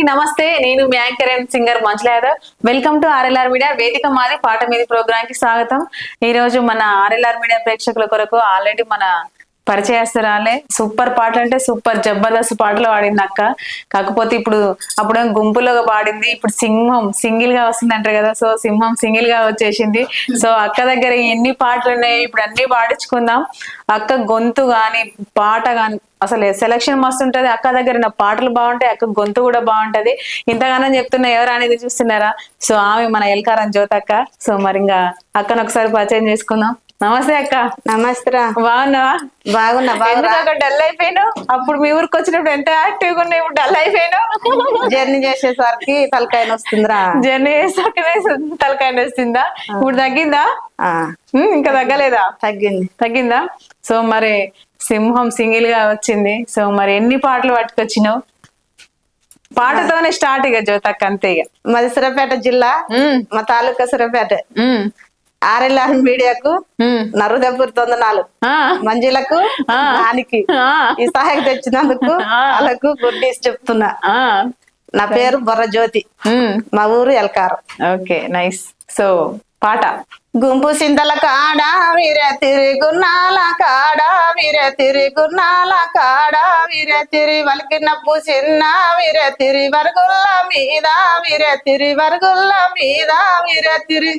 అందరికీ నమస్తే. నేను మీ anchor and singer Manchula Yadav. Welcome to RLR media. వేదిక మాది పాట మీది ప్రోగ్రామ్కి స్వాగతం. ఈ రోజు మన ఆర్ఎల్ఆర్ మీడియా ప్రేక్షకుల కొరకు ఆల్రెడీ మన పరిచయస్తురాలే. సూపర్ పాటలు అంటే సూపర్ జబర్దస్త్ పాటలు పాడింది అక్క. కాకపోతే ఇప్పుడు అప్పుడే గుంపులో పాడింది. ఇప్పుడు సింహం సింగిల్గా వస్తుంది అంటారు కదా. సో సింహం సింగిల్గా వచ్చేసింది. సో అక్క దగ్గర ఎన్ని పాటలు ఉన్నాయి ఇప్పుడు అన్ని పాడించుకుందాం. అక్క గొంతు గాని పాట గాని అసలు సెలక్షన్ మస్తు ఉంటుంది అక్క దగ్గర నా పాటలు బాగుంటాయి అక్క గొంతు కూడా బాగుంటది. ఇంతగానో చెప్తున్నా ఎవరు అనేది చూస్తున్నారా? సో ఆమె మన ఎల్కారం జ్యోతక్క. సో మరి ఇంకా అక్కను ఒకసారి పరిచయం చేసుకుందాం. నమస్తే అక్క. నమస్తేరా బాగున్నావా? బాగున్నా బాగున్నా అక్కడ డల్ అయిపోయినావు? అప్పుడు మీ ఊరికి వచ్చినప్పుడు ఎంత యాక్టివ్గా ఇప్పుడు డల్ అయిపోయినావు? జర్నీ చేసేసరికి తలకాయ వస్తుందిరా జర్నీ చేసాకనే తలకాయ వస్తుందా ఇప్పుడు తగ్గిందా? ఇంకా తగ్గలేదా? తగ్గింది. తగ్గిందా? సో మరి సింహం సింగిల్గా వచ్చింది. సో మరి ఎన్ని పాటలు పట్టుకొచ్చినావు? పాటతోనే స్టార్ట్ ఇక జ్యోతక్క అంతే ఇక. మాది సిరపేట జిల్లా. మా తాలూకా సిరపేట. ఆర్ఎల్ఆర్ మీడియాకు. నరుదపూర్ తొందనాలు. మంజులకు. దానికి ఈ సహాయం తెచ్చినందుకు. వాళ్ళకు గుడ్ న్యూస్ చెప్తున్నా. నా పేరు బొర్ర జ్యోతి. మా ఊరు ఎల్కారం. Okay nice. సో పాట. గుంపు సింతల కాడ వీరే తిరుగున్నాల కాడ వీరే తిరుగున్నాల కాడ వీరే తిరి వలికినప్పు చిన్న వీరే తిరి వరుగుల్ల మీద వీరే తిరి వరుగుల్ల మీద వీరే తిరి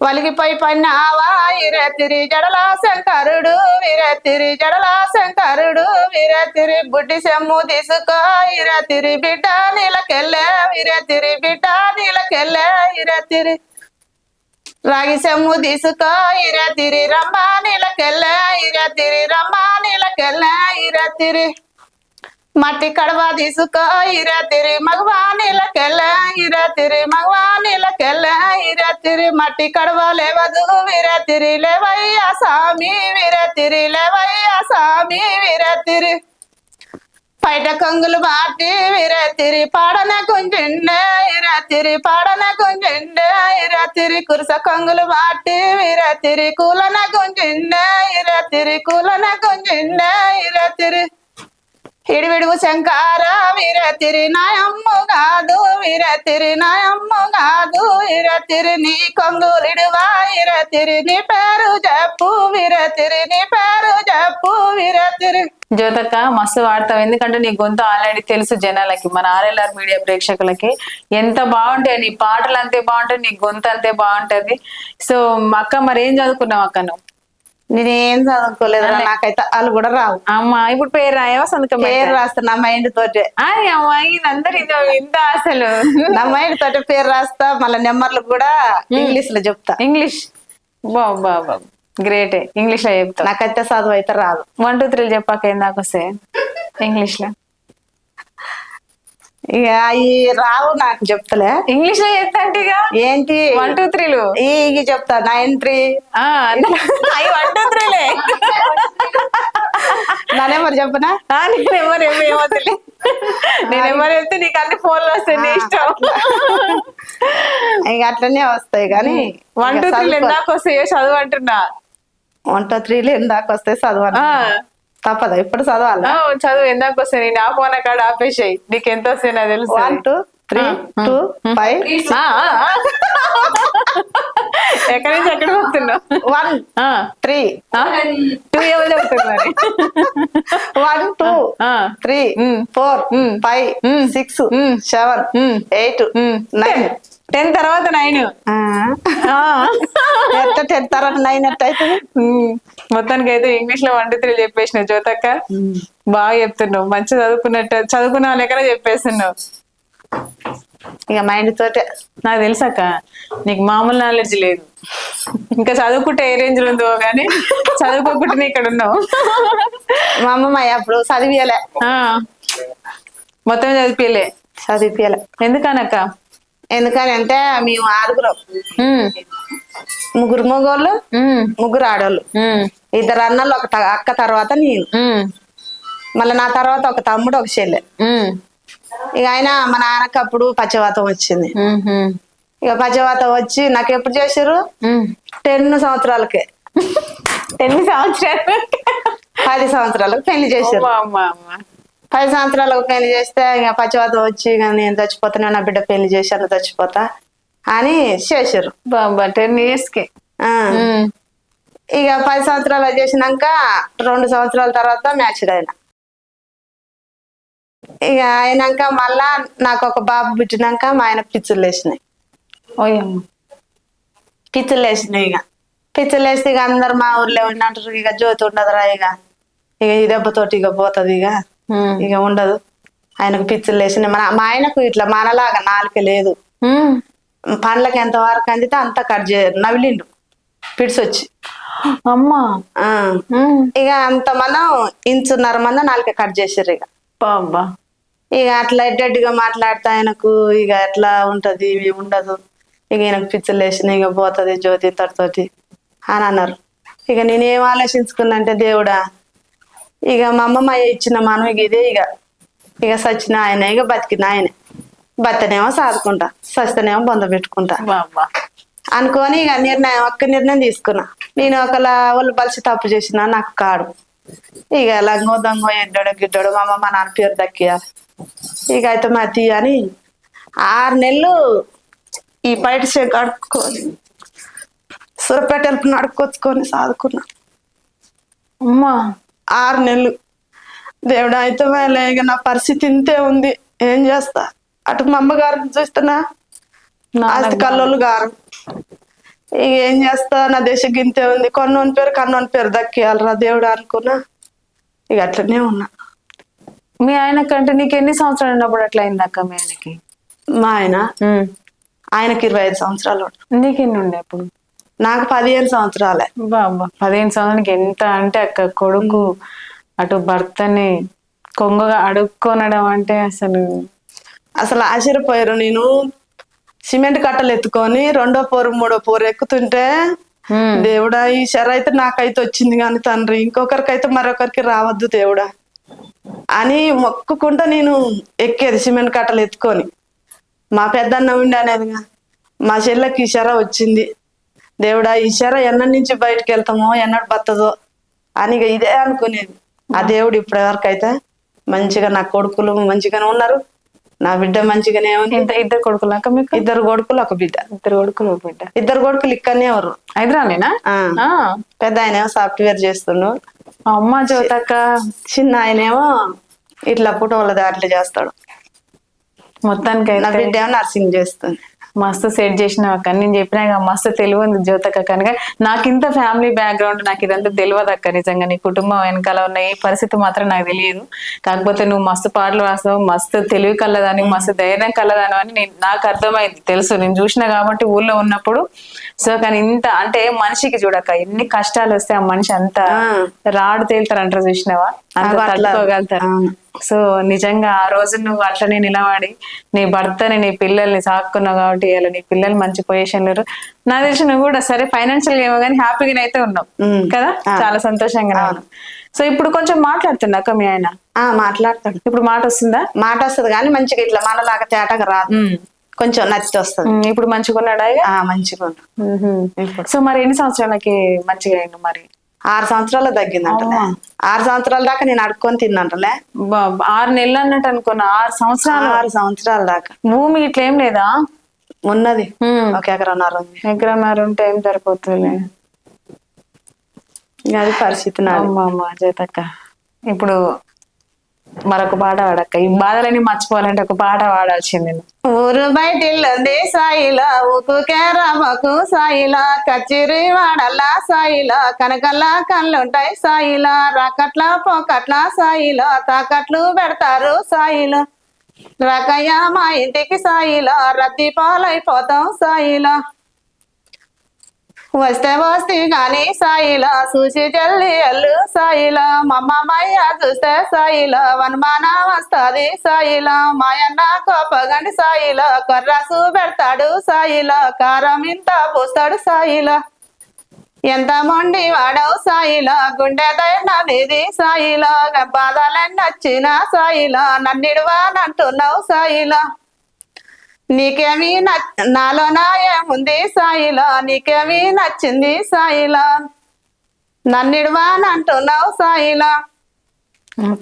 వలిగిపోయి పన్నావా? వీరే తిరి జడల శంకరుడు వీరే తిరి జడల శంకరుడు వీరే బుడ్డి సెమ్ము తీసుకో వీరే బిడ్డ నీలకెళ్ళే వీరే బిడ్డ నీలకెళ్ళే వీరే రాగి సెమ్ము తీసుకో ఇరతిరి రమ్మా రమ్మ ఇరతిరి రమ్మా తిరి ఇరతిరి మట్టి కడవ తీసుకో ఇర తిరి మగవా నీలకెళ్ళ ఇర తిరి మగవా నీలకెళ్ళ ఇర తిరి మట్టి కడవ లేవదు వీర తిరి లేవయ్యా స్వామి వీర తిరి లేవయ్యా స్వామి వీర తిరి పైట కొంగులు బాటి విరతిరి పాడన కుంజిండే ఇరతిరి పాడన కుంజిండే ఇరతిరి కురుస కొంగులు బాటి విరతిరి కూలన కుంజిండే ఇరతిరి కూలన కుంజిండే ఇరతిరి హిడివిడువు శంకార వీరతిరి నాయమ్ము కాదు వీరతిరి నాయమ్ము కాదు ఇరతిరి నీ కొంగులిడువా ఇరతిరి నీ పేరు జప్పు వీర తిరిని పేరు జప్పు వీర తిరి జ్యోతక్క మస్తు వాడతావు ఎందుకంటే నీ గొంతు ఆల్రెడీ తెలుసు జనాలకి మన ఆర్ఎల్ఆర్ మీడియా ప్రేక్షకులకి. ఎంత బాగుంటాయి నీ పాటలు అంతే బాగుంటాయి నీ గొంతు అంతే బాగుంటది. సో అక్క మరి ఏం చదువుకున్నావు అక్క నువ్వు? నేనేం చదువుకోలేదు నాకైతే వాళ్ళు కూడా రావు. అమ్మా ఇప్పుడు పేరు రాయవా సంతకం పేరు రాస్తా నా మైండ్ తోటే. అందరు ఇదో ఇంత అసలు. నా మైండ్ తోటే పేరు రాస్తా మళ్ళీ నెంబర్లు కూడా ఇంగ్లీష్లో చెప్తా. ఇంగ్లీష్? బాబు బాబు గ్రేటే ఇంగ్లీష్లో చెప్తా. నాకైతే చదువు అయితే రాదు. వన్ టూ త్రీ చెప్పాక ఏం దాకా వస్తాయి ఇంగ్లీష్లో ఇక అవి రావు నాకు చెప్తలే. ఇంగ్లీష్లో చెప్తా అంటే ఏంటి? వన్ టూ త్రీలు ఈ ఇవి చెప్తా. నైన్ త్రీ అవి వన్ టూ త్రీలే నా నెంబర్ చెప్పనా? నేను ఎవరు ఏమో తెలియదు నేను ఎవరు వెళ్తే నీకు అన్ని ఫోన్లు వస్తాయి నీ ఇష్టం. ఇక అట్లనే వస్తాయి కానీ వన్ టూ త్రీలు ఎందాక వస్తాయో చదువు అంటున్నా. వన్ టూ త్రీలు ఎందాక వస్తాయి చదువు తప్పదా ఇప్పుడు చదవాలి చదువు ఎందాక వస్తాయి నేను ఫోన్ కాడ ఆపేసాయి నీకు ఎంత వస్తాయి నాకు తెలుసు one two three two five. ఎక్కడి నుంచి ఎక్కడ పోతున్నావు వన్ త్రీ? టూ ఎవరు చెప్తున్నారు వన్ టూ ఆ, three. Four. Five. Six. Seven. Eight nine ten తర్వాత నైన్. ఎట్ట టెన్ తర్వాత నైన్ ఎట్ట అవుతుంది మొత్తానికి అయితే ఇంగ్లీష్లో వన్ టూ త్రీ చెప్పేసిన జ్యోతక్క. బాగా చెప్తున్నావు. మంచి చదువుకున్నట్టు చదువుకున్న లెక్కనే చెప్పేస్తున్నావు? ఇక మైండ్ తోటే. నాకు తెలుసక్క నీకు మామూలు నాలెడ్జ్ లేదు. ఇంకా చదువుకుంటే ఏ రేంజ్లో ఉందో కానీ చదువుకోకుండానే ఇక్కడ ఉన్నావు. మా అమ్మమ్మ అప్పుడు చదివియలే. ఆ, మొత్తం చదివిపియలే. ఎందుకనక్క? ఎందుకని అంటే మేము ఆరుగురం. ముగ్గురు మగోళ్ళు ముగ్గురు ఆడోళ్ళు. ఇద్దరు అన్నలు ఒక అక్క తర్వాత నేను. మళ్ళీ నా తర్వాత ఒక తమ్ముడు ఒక చెల్లె. ఇక ఆయన మా నాన్నకి అప్పుడు పచ్చవాతం వచ్చింది. ఇక పచ్చవాతం వచ్చి నాకు ఎప్పుడు చేసారు. టెన్ సంవత్సరాలకే. ఎన్ని సంవత్సరాలు పది సంవత్సరాలకు పెళ్ళి చేశారు. పది సంవత్సరాలకు పెళ్ళి చేస్తే ఇక పచ్చివాత వచ్చి ఇక నేను చచ్చిపోతాను నా బిడ్డ పెళ్ళి చేశాను చచ్చిపోతా అని చేసారు బాబా టెన్ ఇయర్స్కి. ఇక పది సంవత్సరాలు చేసినాక రెండు సంవత్సరాల తర్వాత మ్యాచ్ అయినా. ఇక అయినాక మళ్ళా నాకు ఒక బాబు పుట్టినాక మా ఆయన పిచ్చులు వేసినాయి పిచ్చులు వేసినాయి ఇక. పిచ్చులు వేస్తే ఇక అందరు మా ఊర్లో ఉండంటారు ఇక జ్యోతి ఉండదురా ఇక. ఇక ఈ దెబ్బతోటి ఇక పోతుంది ఇక. ఇక ఉండదు. ఆయనకు పిచ్చులు వేసినాయి మన మా ఆయనకు ఇట్లా మనలాగా నాలుక లేదు. పండ్లకి ఎంత వరకు అందితే అంత కట్ చేయరు నవిలిండు. పిడిసి వచ్చి. అమ్మా. ఇక అంత మనం ఇంచున్నర మంది నాలుక కట్ చేసారు ఇక బాబా ఇక అట్లా ఎడ్డెడ్డిగా మాట్లాడితే ఆయనకు ఇక ఎట్లా ఉంటది ఇవి ఉండదు. ఇక ఈయనకు పిచ్చలు వేసిన ఇక పోతుంది జ్యోతి తోటి అని అన్నారు. ఇక నేనేం ఆలోచించుకున్నంటే దేవుడా ఇక మా అమ్మమ్మ ఇచ్చిన మనం ఇక ఇదే ఇక. ఇక సచిన ఆయన ఇక బతికిన ఆయనే. బతనేమో సాదుకుంటా సస్తనేమో బొంద పెట్టుకుంటా. అనుకొని ఇక నిర్ణయం ఒక్క నిర్ణయం తీసుకున్నా. నేను ఒకలా వాళ్ళు బలిసి తప్పు చేసిన నాకు కాడు. ఇక లంగో దంగో ఎడ్డాడు గిడ్డాడు మా అమ్మ మా నాన్న పేరు దక్కియాలి. ఇక అయితే మా తీయ అని ఆరు నెలలు ఈ బయట చేయి కడుక్కొని సురపేటలకు నడుకొచ్చుకొని సాదుకున్నా. అమ్మా. ఆరు నెలలు. దేవుడు అయితే ఇక నా పరిస్థితి ఇంతే ఉంది. ఏం చేస్తా? అటు మా అమ్మగారిని చూస్తున్నా? ఆస్తి కల్లోళ్ళు గారు. ఇక ఏం చేస్తా? నా దేశ గింతే ఉంది. కొన్నోని పేరు కన్నోని పేరు దక్కియాలరా దేవుడు అనుకున్నా. ఇక అట్లనే ఉన్నా. మీ ఆయన కంటే నీకు ఎన్ని సంవత్సరాలు ఉన్నప్పుడు అట్లా అయింది అక్క మీ ఆయనకి? మా ఆయన. ఆయనకి ఇరవై ఐదు సంవత్సరాలు. ఉండు. నీకు ఎన్ని ఉండే అప్పుడు నాకు పదిహేను సంవత్సరాలే. బాబా పదిహేను సంవత్సరానికి ఎంత అంటే అక్క కొడుకు అటు భర్తని కొంగగా అడుక్కొనడం అంటే అసలు అసలు ఆశ్చర్యపోయారు. నేను సిమెంట్ కట్టలు ఎత్తుకొని రెండో పోరు మూడో పోరు ఎక్కుతుంటే. దేవుడా ఈ శర అయితే నాకైతే వచ్చింది కానీ తండ్రి ఇంకొకరికైతే మరొకరికి రావద్దు దేవుడా అని మొక్కుకుంటా నేను ఎక్కేది సిమెంట్ కట్టలు ఎత్తుకొని. మా పెద్దన్న ఉండి అనేదిగా మా చెల్లెకి ఈ శర వచ్చింది. దేవుడా ఈ శర ఎన్నడి నుంచి బయటకు వెళ్తామో ఎన్నడు బత్తదో అని ఇదే అనుకునేది. ఆ దేవుడు ఇప్పటి వరకు అయితే మంచిగా నా కొడుకులు మంచిగానే ఉన్నారు. నా బిడ్డ మంచిగానే ఉంది. ఇద్దరు కొడుకులు మీకు? ఇద్దరు కొడుకులు ఒక బిడ్డ. ఇద్దరు కొడుకులు ఒక బిడ్డ. ఇద్దరు కొడుకులు ఇక్కడనే ఎవరు హైదరాబాదేనా. పెద్ద ఆయన ఏమో సాఫ్ట్వేర్ చేస్తుండు. అమ్మ జ్యోతక్క చిన్న ఆయనేమో ఇట్లా పుటోళ్ళ దాంట్లో చేస్తాడు. మొత్తానికి నా బిడ్డ ఏమో నర్సింగ్ చేస్తుంది. మస్తు సెట్ చేసినావు అక్క. నేను చెప్పినా కదా, మస్తు తెలివి ఉంది జ్యోతక్క కనుక నాకు ఇంత ఫ్యామిలీ బ్యాక్గ్రౌండ్ నాకు ఇదంతా తెలియదు అక్క నిజంగా. నీ కుటుంబం వెనకాల ఉన్న ఈ పరిస్థితి మాత్రం నాకు తెలియదు. కాకపోతే నువ్వు మస్తు పాటలు రాస్తావు మస్తు తెలివి కలదాని మస్తు ధైర్యం కలదాని అని నేను నాకు అర్థమైంది. తెలుసు నేను చూసిన కాబట్టి ఊళ్ళో ఉన్నప్పుడు. సో కానీ ఇంత అంటే మనిషికి చూడక్క ఎన్ని కష్టాలు వస్తే ఆ మనిషి అంత రాడు తేలుతారు అంటారు చూసినావా? అంత. తట్టుకోగలుగుతారు. సో నిజంగా ఆ రోజు నువ్వు అట్లనే నిలబడి నీ భర్తని నీ పిల్లల్ని సాక్కున్నావు కాబట్టి ఇలా నీ పిల్లలు మంచి పొజిషన్ లేరు నా తెలిసి నువ్వు కూడా సరే ఫైనాన్షియల్ ఏమో కానీ హ్యాపీగా అయితే ఉన్నావు. కదా. చాలా సంతోషంగా ఉన్నావు. సో ఇప్పుడు కొంచెం మాట్లాడుతున్నా మీ ఆయన? ఆ మాట్లాడతాడు ఇప్పుడు మాట వస్తుందా? మాట వస్తుంది కానీ మంచిగా ఇట్లా మనలాగా తేటగా రాదు. కొంచెం నచ్చి వస్తుంది. ఇప్పుడు మంచిగా ఉన్నాడా మంచిగా. ఇప్పుడు. సో మరి ఎన్ని సంవత్సరాలకి మంచిగా అయిండు మరి? ఆరు సంవత్సరాలు తగ్గిందంటలే. ఆరు సంవత్సరాల దాకా నేను అడుక్కొని తిన్నంటలే. ఆరు నెలలు అన్నట్టు అనుకున్నా ఆరు సంవత్సరాలు. ఆరు సంవత్సరాల దాకా. భూమి ఇట్లా లేదా? ఉన్నది. ఒక ఎకరన్నర ఉంది. ఎకరన్నర ఉంటే ఏం సరిపోతుంది అది పరిస్థితి అమ్మ అమ్మ చేతక్క ఇప్పుడు మరొక పాట పాడక్క. ఈ బాధలని మర్చిపోవాలంటే ఒక పాట పాడాల్సింది నేను. ఊరు బయటిల్లుంది సాయిలా ఊకు రామకు సాయిలా కచ్చిరి వాడల్లా సాయిలా కనకల్లా కళ్ళుంటాయి సాయిలా రాకట్ల పోకట్ల సాయిలా తాకట్లు పెడతారు సాయిలా. రకయ్య మా ఇంటికి సాయిలా రద్దీ పాలైపోతాం సాయిలా. వస్తే వస్తే గాని సాయిలా చూసి జల్లి అల్లు సాయిలా. మమ్మయ్య చూస్తే సాయిలా వనమాన వస్తాది సాయిలా. మాయన్న కోపగండి సాయిలా కొర్రసు పెడతాడు సాయిలా కారం ఇంత పూస్తాడు సాయిలా. ఎంత మొండి వాడవు సాయిలా గుండె దైనది సాయిలా. బాధలన్నీ వచ్చిన సాయిలా నన్నిడువానంటున్నావు సాయిలా. నీకేమి నచ్- ఏముంది సాయిలో నీకేమి నచ్చింది సాయిలో. నన్నిడవాని అంటున్నావు సాయిలా.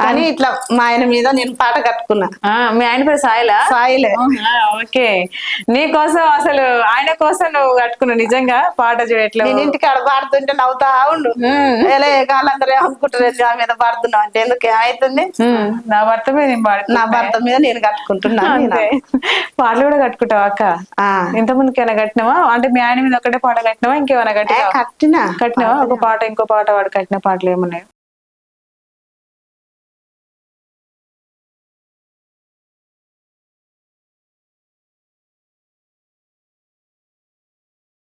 కానీ ఇట్లా మా ఆయన మీద నేను పాట కట్టుకున్నా. ఆ, మీ ఆయన పేరు సాయిలా? సాయిలే. ఆ, ఓకే. నీ కోసం అసలు ఆయన కోసం నువ్వు కట్టుకున్నావు నిజంగా పాట చూడట్లేదు నేను ఇంటికి ఆడ పాడుతుంటే నవ్వుతా ఉండు. ఎలా కాళ్ళందరూ ఏమనుకుంటారు? నా మీద పాడుతున్నావు అంటే ఎందుకు? ఏమైతుంది నా భర్త మీద. నా భర్త మీద నేను కట్టుకుంటున్నా పాటలు కూడా కట్టుకుంటావా అక్క? ఆ. ఇంత ముందుకైనా కట్టినావా? అంటే మీ ఆయన మీద ఒకటే పాట కట్టినావా? ఇంకేమైనా ఏ, కట్టినావా? కట్టినా. కట్టినావా? ఒక పాట ఇంకో పాట వాడు కట్టిన పాటలు ఏమున్నాయి?